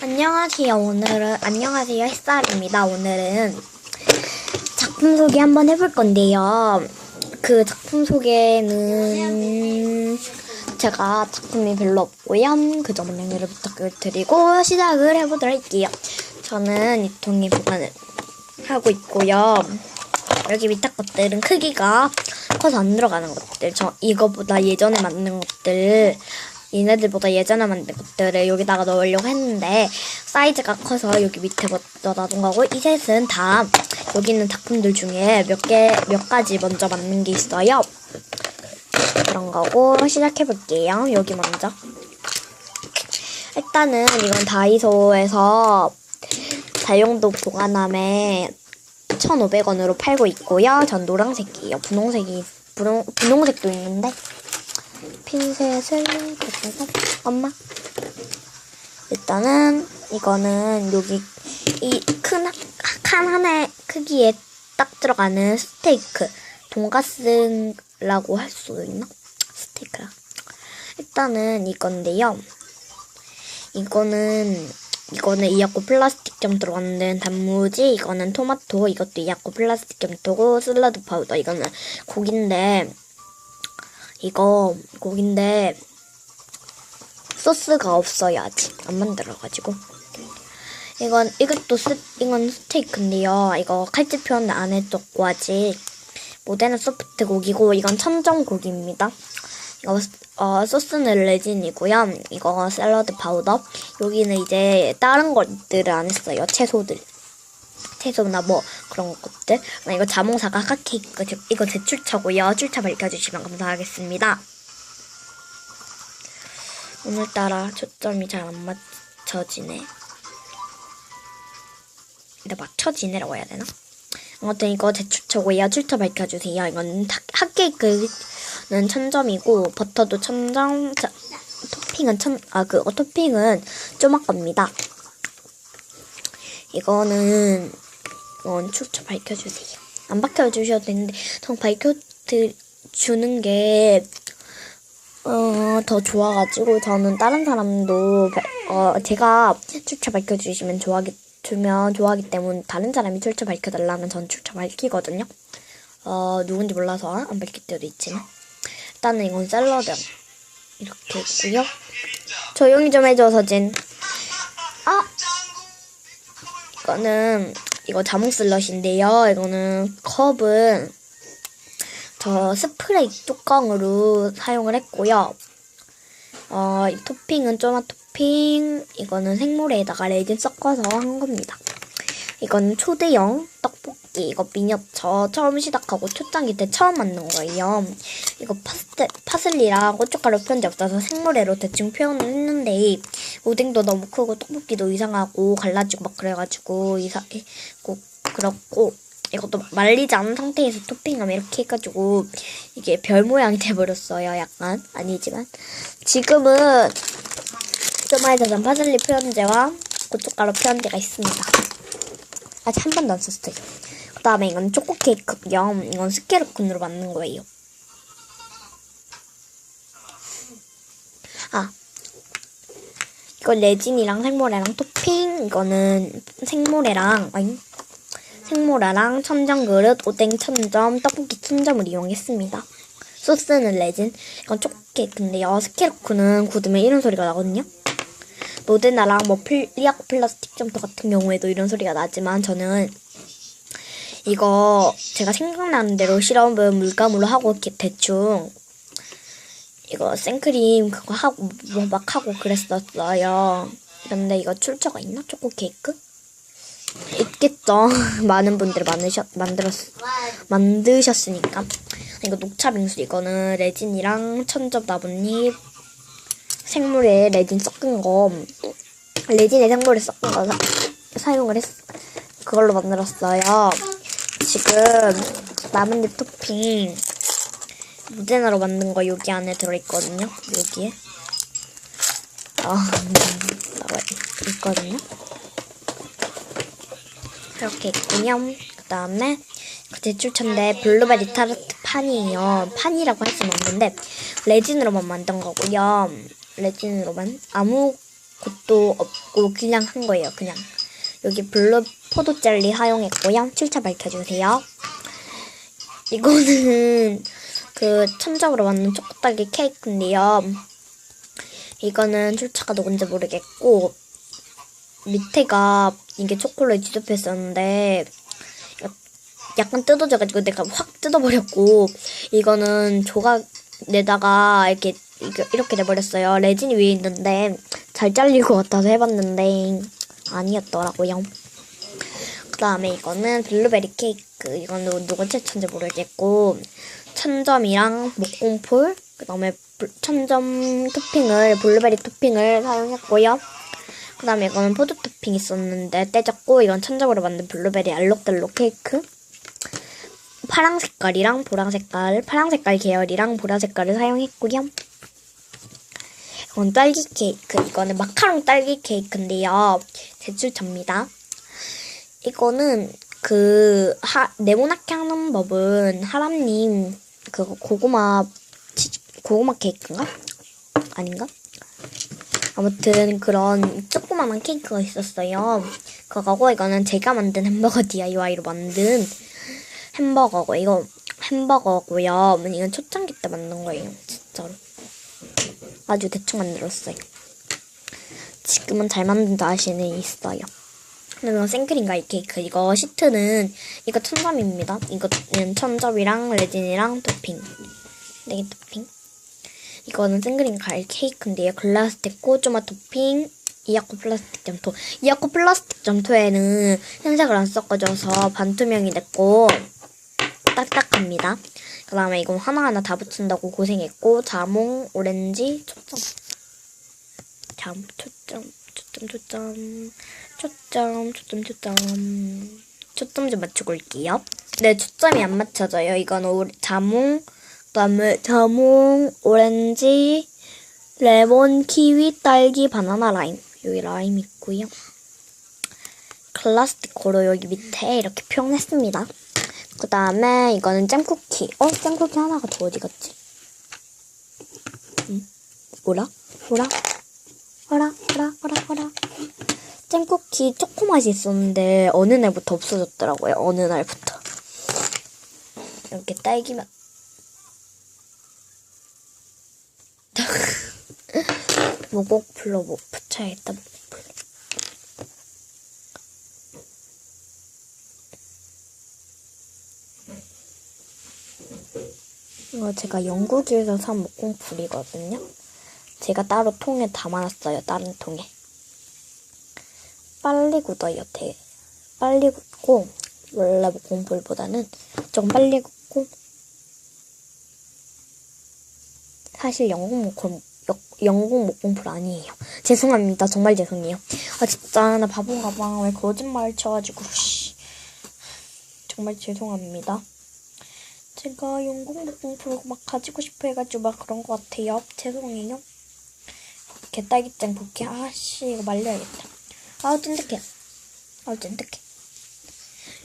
안녕하세요. 오늘은 안녕하세요. 햇살입니다. 오늘은 작품 소개 한번 해볼 건데요. 그 작품 소개는 제가 작품이 별로 없고요. 그 점은 양해를 부탁드리고 시작을 해보도록 할게요. 저는 이 통에 보관을 하고 있고요. 여기 밑에 것들은 크기가 커서 안 들어가는 것들. 저 이거보다 예전에 만든 것들. 얘네들보다 예전에 만든 것들을 여기다가 넣으려고 했는데 사이즈가 커서 여기 밑에 먼저 놔둔 거고 이 셋은 다 여기 있는 작품들 중에 몇 개, 몇 가지 먼저 만든 게 있어요. 그런 거고 시작해 볼게요. 여기 먼저. 일단은 이건 다이소에서 다용도 보관함에 1,500원으로 팔고 있고요. 전 노란색이에요. 분홍색이 분홍, 분홍색도 있는데 핀셋을 갖다서 엄마. 일단은 이거는 여기 이 큰 칸 하나의 크기에 딱 들어가는 스테이크. 돈가스라고 할 수 있나? 스테이크라. 일단은 이건데요. 이거는 이거는 이약고 플라스틱 점 들어가는 단무지 이거는 토마토 이것도 이약고 플라스틱 점토고 샐러드 파우더. 이거는 고기인데 이거 고기인데 소스가 없어요 아직. 안 만들어가지고. 이건 이것도 스, 이건 스테이크인데요. 이거 칼집 표현 안 해줬고 아직 모델은 소프트 고기고 이건 천정 고기입니다. 이거 어, 소스는 레진이고요. 이거 샐러드 파우더. 여기는 이제 다른 것들을 안 했어요 채소들 채소나 뭐 그런 것들. 아, 이거 자몽사과 핫케이크 이거 제 출처고요. 출처 밝혀주시면 감사하겠습니다. 오늘따라 초점이 잘 안 맞춰지네. 근데 맞춰지네라고 해야 되나? 아무튼 이거 제 출처고요. 출처 밝혀주세요. 이건 핫케이크는 천점이고 버터도 천점. 자, 토핑은 천, 아, 그, 어, 토핑은 쪼막 겁니다. 이거는 어, 출처 밝혀주세요. 안 밝혀주셔도 되는데 전 밝혀주는 게 어, 더 좋아가지고 저는 다른 사람도 발- 어, 제가 출처 밝혀주시면 좋아하기 주면 좋아하기 때문에 다른 사람이 출처 밝혀달라면 전 출처 밝히거든요. 어, 누군지 몰라서 안 밝힐 때도 있지만 일단은 이건 샐러드 이렇게 있고요. 조용히 좀 해줘 서진. 아 이거는 이거 자몽 슬럿인데요. 이거는 컵은 저 스프레이 뚜껑으로 사용을 했고요. 어, 이 토핑은 쪼마 토핑. 이거는 생모래에다가 레진 섞어서 한 겁니다. 이건 초대형 떡볶 이. 이거 미니어처 처음 시작하고 초창기 때 처음 만든 거예요. 이거 파스텔, 파슬리랑 고춧가루 편지 없어서 생모래로 대충 표현을 했는데 오뎅도 너무 크고 떡볶이도 이상하고 갈라지고 막 그래가지고 이상고 그렇고 이것도 말리지 않은 상태에서 토핑하면 이렇게 해가지고 이게 별 모양이 돼버렸어요. 약간 아니지만 지금은 자전 파슬리 표현제와 고춧가루 표현제가 있습니다. 아직 한 번도 안 썼어요. 그 다음에 이건 초코 케이크 겸 이건 스케르콘으로 만든 거예요. 아 이건 레진이랑 생모래랑 토핑 이거는 생모래랑 아니 생모래랑 천정 그릇 오뎅 천점 떡볶이 천점을 이용했습니다. 소스는 레진 이건 초코 케이크인데요. 스케르코는 굳으면 이런 소리가 나거든요. 모데나랑 뭐 플리아코 플라스틱 점토 같은 경우에도 이런 소리가 나지만 저는 이거 제가 생각나는 대로 실험은 물감으로 하고 이렇게 대충 이거 생크림 그거 하고 뭐 막 하고 그랬었어요. 근데 이거 출처가 있나? 초코 케이크? 있겠죠. 많은 분들이 만드셨 만들었 만드셨으니까. 이거 녹차 빙수 이거는 레진이랑 천접 나뭇잎 생물에 레진 섞은 거 레진에 생물에 섞은 거 사, 사용을 했 그걸로 만들었어요. 지금 나뭇잎 토핑 무제나로 만든 거 여기 안에 들어있거든요. 여기에 아 나와 있거든요. 이렇게 있군요. 그 다음에 그 제출처인데 블루베리 타르트 판이에요. 판이라고 할 수는 없는데 레진으로만 만든 거고요. 레진으로만 아무 것도 없고 그냥 한 거예요. 그냥 여기 블루 포도 젤리 사용했고요. 출처 밝혀주세요. 이거는 그 천적으로 만든 초코딸기 케이크인데요. 이거는 출처가 누군지 모르겠고 밑에가 이게 초콜릿 뒤덮여 있었는데 약간 뜯어져가지고 내가 확 뜯어버렸고 이거는 조각에다가 이렇게 이렇게, 이렇게 돼버렸어요. 레진이 위에 있는데 잘 잘릴 것 같아서 해봤는데 아니었더라고요. 그 다음에 이거는 블루베리 케이크. 이거는 누가 채천지 모르겠고 천점이랑 목공풀 그 다음에 천점 토핑을 블루베리 토핑을 사용했고요. 그 다음에 이거는 포도 토핑 있었는데 떼졌고 이건 천점으로 만든 블루베리 알록달록 케이크. 파랑 색깔이랑 보라 색깔, 파랑 색깔 계열이랑 보라 색깔을 사용했고요. 이건 딸기 케이크. 이거는 마카롱 딸기 케이크인데요. 제출차입니다. 이거는 그 하, 네모나게 하는 법은 하람님 그거 고구마 치즈, 고구마 케이크인가? 아닌가? 아무튼 그런 조그마한 케이크가 있었어요. 그거고 이거는 제가 만든 햄버거 DIY로 만든 햄버거고 이거 햄버거고요. 이건 초창기 때 만든 거예요. 진짜로. 아주 대충 만들었어요. 지금은 잘 만든다 하시는 있어요. 그리고 생크림 가이 케이크 이거 시트는 이거 천점입니다. 이거는 천점이랑 레진이랑 토핑. 네개 토핑. 이거는 생크림 가이 케이크인데요. 글라스틱 꼬주마 토핑. 이아코 플라스틱 점토. 이아코 플라스틱 점토에는 흰색을 안 섞어줘서 반투명이 됐고 딱딱합니다. 그 다음에 이건 하나하나 다 붙인다고 고생했고 자몽, 오렌지, 초점. 참, 초점, 초점, 초점, 초점, 초점, 초점. 초점 좀 맞추고 올게요. 네, 초점이 안 맞춰져요. 이건 오, 자몽, 그 다음에 자몽, 오렌지, 레몬, 키위, 딸기, 바나나, 라임. 여기 라임 있고요. 클라스티코로 여기 밑에 이렇게 표현했습니다. 그 다음에 이거는 잼쿠키. 어? 잼쿠키 하나가 더 어디 갔지? 응? 뭐라? 뭐라? 뭐라? 뭐라? 뭐라? 뭐라? 잼쿠키 초코 맛이 있었는데 어느 날부터 없어졌더라고요. 어느 날부터. 이렇게 딸기 맛. 무곡플로 뭐 붙여야겠다. 무곡플로. 이거 제가 영국에서 산 목공풀이거든요. 제가 따로 통에 담아놨어요. 다른 통에. 빨리 굳어요. 되게. 빨리 굳고 원래 목공풀보다는 조금 빨리 굳고 사실 영국 목공 영국 목공풀 아니에요. 죄송합니다. 정말 죄송해요. 아 진짜 나 바본가 봐. 왜 거짓말 쳐가지고 씨. 정말 죄송합니다. 제가 영국 목공풀 막 가지고 싶어 해가지고 막 그런 것 같아요. 죄송해요. 개딸기잼 볶기. 아씨 이거 말려야겠다. 아우 찐득해. 아우 찐득해.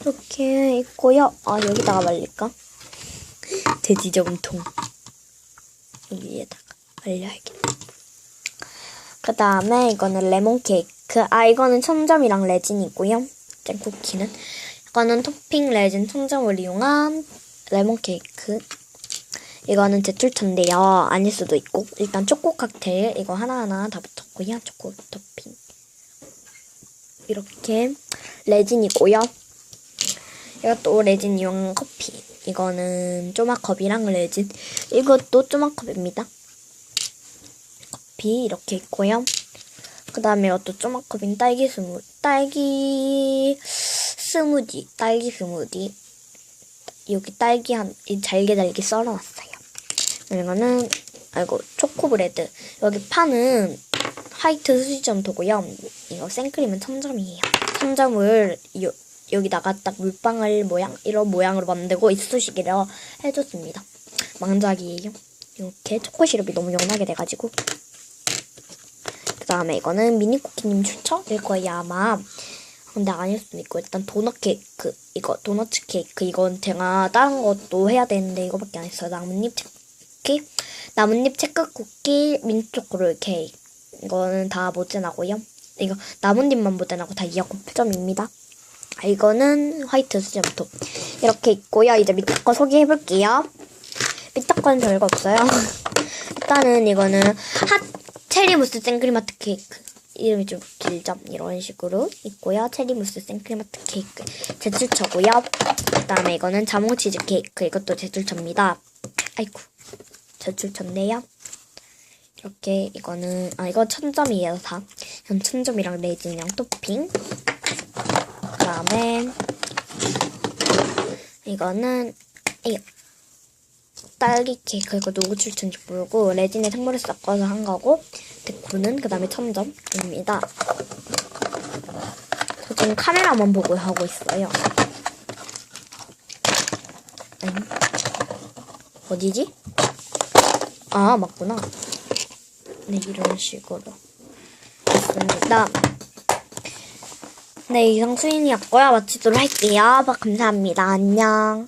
이렇게 있고요. 아 여기다가 말릴까? 돼지 저금통. 여기에다가 말려야겠다. 그 다음에 이거는 레몬 케이크. 아 이거는 천점이랑 레진이고요. 잼 쿠키는. 이거는 토핑 레진 천점을 이용한 레몬 케이크. 이거는 제출차인데요. 아닐 수도 있고. 일단 초코 칵테일. 이거 하나하나 다 붙었고요. 초코 토핑. 이렇게 레진이고요. 이것도 레진 이용 커피. 이거는 쪼마컵이랑 레진. 이것도 쪼마컵입니다. 커피 이렇게 있고요. 그 다음에 이것도 쪼마컵인 딸기 스무, 딸기 스무디. 딸기 스무디. 여기 딸기 한, 이 잘게 잘게 썰어놨어요. 이거는, 아이고, 초코브레드. 여기 파는 화이트 수지점토고요. 이거 생크림은 천점이에요. 천점을 요, 여기다가 딱 물방울 모양, 이런 모양으로 만들고 이쑤시개로 해줬습니다. 망작이에요. 이렇게 초코 시럽이 너무 연하게 돼가지고. 그 다음에 이거는 미니쿠키님 추천일 거예요, 아마. 근데 아닐 수도 있고 일단 도넛 케이크 이거 도넛 케이크 이건 제가 다른 것도 해야 되는데 이거밖에 안 했어요 나뭇잎 쿠키 나뭇잎 체크 쿠키 초코롤 케이크 이거는 다 모자나고요. 이거 나뭇잎만 모자나고 다 이어폰 표점입니다. 아, 이거는 화이트 수제부터 이렇게 있고요. 이제 밑에 거 소개해볼게요. 밑에 거는 별거 없어요. 일단은 이거는 핫 체리 무스 생크림 아트 케이크. 이름이 좀 길죠? 이런 식으로 있고요. 체리무스 생크림아트 케이크 제출처고요. 그다음에 이거는 자몽 치즈 케이크. 이것도 제출처입니다. 아이고 제출처인데요. 이렇게 이거는 아 이거 천점이에요 다. 전 천점이랑 레진이랑 토핑. 그다음에 이거는 이 딸기 케이크 이거 누구 추천인지 모르고 레진에 생물을 섞어서 한 거고 데코는 그 다음에 천점입니다. 저 지금 카메라만 보고 하고 있어요. 엥? 어디지? 아 맞구나. 네 이런 식으로 있습니다. 네 이상 수인이었고요. 마치도록 할게요. 감사합니다. 안녕.